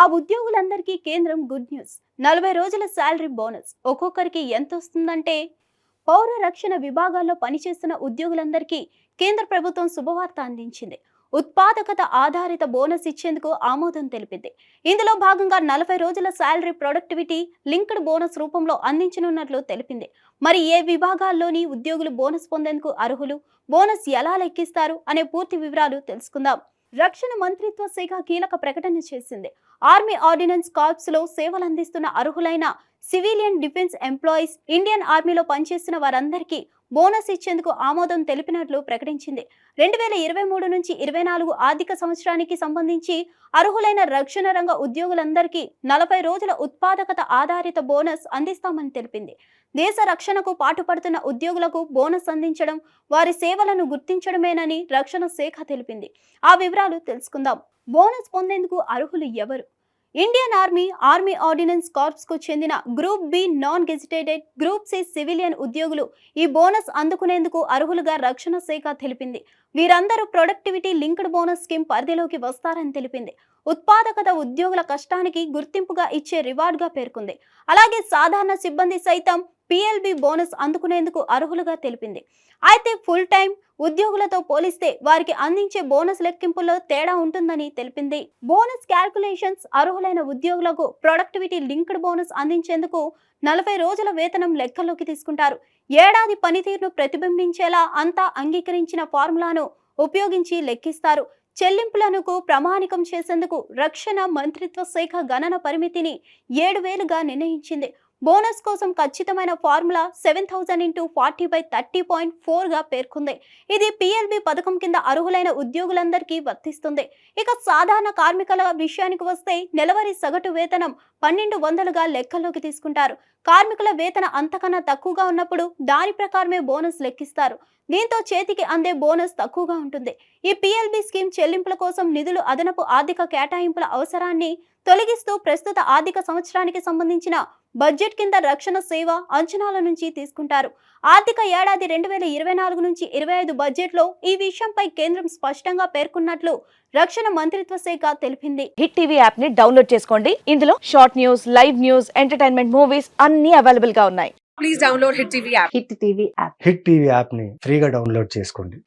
ఆ ఉద్యోగులందరికీ కేంద్రం గుడ్ న్యూస్. నలభై రోజుల శాలరీ బోనస్. ఒక్కొక్కరికి ఎంత వస్తుందంటే పౌర రక్షణ విభాగాల్లో పనిచేస్తున్న ఉద్యోగులందరికీ కేంద్ర ప్రభుత్వం శుభవార్త అందించింది. ఉత్పాదకత ఆధారిత బోనస్ ఇచ్చేందుకు ఆమోదం తెలిపింది. ఇందులో భాగంగా నలభై రోజుల శాలరీ ప్రొడక్టివిటీ లింక్డ్ బోనస్ రూపంలో అందించనున్నట్లు తెలిపింది. మరి ఏ విభాగాల్లోని ఉద్యోగులు బోనస్ పొందేందుకు అర్హులు? బోనస్ ఎలా లెక్కిస్తారు? అనే పూర్తి వివరాలు తెలుసుకుందాం. రక్షణ మంత్రిత్వ శాఖ కీలక ప్రకటన చేసింది. ఆర్మీ ఆర్డినెన్స్ కార్ప్స్లో సేవలందిస్తున్న అర్హులైన సివిలియన్ డిఫెన్స్ ఎంప్లాయీస్ ఇండియన్ ఆర్మీలో పనిచేస్తున్న వారందరికీ బోనస్ ఇచ్చేందుకు ఆమోదం తెలిపినట్లు ప్రకటించింది. రెండు వేల ఇరవై మూడు నుంచి ఇరవై నాలుగు ఆర్థిక సంవత్సరానికి సంబంధించి అర్హులైన రక్షణ రంగ ఉద్యోగులందరికీ నలభై రోజుల ఉత్పాదకత ఆధారిత బోనస్ అందిస్తామని తెలిపింది. దేశ రక్షణకు పాటుపడుతున్న ఉద్యోగులకు బోనస్ అందించడం వారి సేవలను గుర్తించడమేనని రక్షణ శాఖ తెలిపింది. ఆ వివరాలు తెలుసుకుందాం. బోనస్ పొందేందుకు అర్హులు ఎవరు? ఇండియన్ ఆర్మీ ఆర్మీ ఆర్డినెన్స్ కార్ప్స్కు చెందిన group B non gazetted group C civilian ఉద్యోగులు ఈ బోనస్ అందుకునేందుకు అర్హులుగా రక్షణ శాఖ తెలిపింది. వీరందరూ ప్రొడక్టివిటీ లింక్డ్ బోనస్ స్కీమ్ పరిధిలోకి వస్తారని తెలిపింది. ఉత్పాదకత ఉద్యోగుల కష్టానికి గుర్తింపుగా ఇచ్చే రివార్డ్గా పేర్కొంది. అలాగే సాధారణ సిబ్బంది సైతం పిఎల్బి బోనస్ అందుకునేందుకు అర్హులుగా తెలిపింది. అయితే ఫుల్ టైం ఉద్యోగులతో పోలిస్తే వారికి అందించే బోనస్ లెక్కింపుల్లో తేడా ఉంటుందని తెలిపింది. బోనస్ క్యాల్కులేషన్స్ అర్హులైన ఉద్యోగులకు ప్రొడక్టివిటీ లింక్డ్ బోనస్ అందించేందుకు నలభై రోజుల వేతనం లెక్కలోకి తీసుకుంటారు. ఏడాది పనితీరును ప్రతిబింబించేలా అంతా అంగీకరించిన ఫార్ములాను ఉపయోగించి లెక్కిస్తారు. చెల్లింపులకు ప్రామాణికం చేసేందుకు రక్షణ మంత్రిత్వ శాఖ గణన పరిమితిని ఏడు వేలుగా నిర్ణయించింది. బోనస్ కోసం ఖచ్చితమైన formula seven thousand into forty by thirty point ఫోర్గా పేర్కొంది. ఇది పిఎల్బి పథకం కింద అర్హులైన ఉద్యోగులందరికీ వర్తిస్తుంది. ఇక సాధారణ కార్మికుల విషయానికి వస్తే నెలవారీ సగటు వేతనం పన్నెండు వందలుగా లెక్కలోకి తీసుకుంటారు. కార్మికుల వేతన అంతకన్నా తక్కువగా ఉన్నప్పుడు దాని ప్రకారమే బోనస్ లెక్కిస్తారు. దీంతో చేతికి అందే బోనస్ తక్కువగా ఉంటుంది. ఈ పిఎల్బి స్కీమ్ చెల్లింపుల కోసం నిధులు అదనపు ఆర్థిక కేటాయింపుల అవసరాన్ని తొలగిస్తూ ప్రస్తుత ఆర్థిక సంవత్సరానికి సంబంధించిన బడ్జెట్ కింద రక్షణ సేవ అంచనాల నుంచి తీసుకుంటారు. ఆర్థిక ఏడాది రెండు వేల ఇరవై నాలుగు నుంచి ఇరవై ఐదు బడ్జెట్లో ఈ విషయంపై కేంద్రం స్పష్టంగా పేర్కొన్నట్లు రక్షణ మంత్రిత్వ శాఖ తెలిపింది. హిట్ టీవీ యాప్ని డౌన్లోడ్ చేసుకోండి. ఇందులో short news live news entertainment movies అన్ని అవైలబుల్గా ఉన్నాయి. please download Hit TV app. Hit TV app. Hit TV యాప్ని ఫ్రీగా డౌన్లోడ్ చేసుకోండి.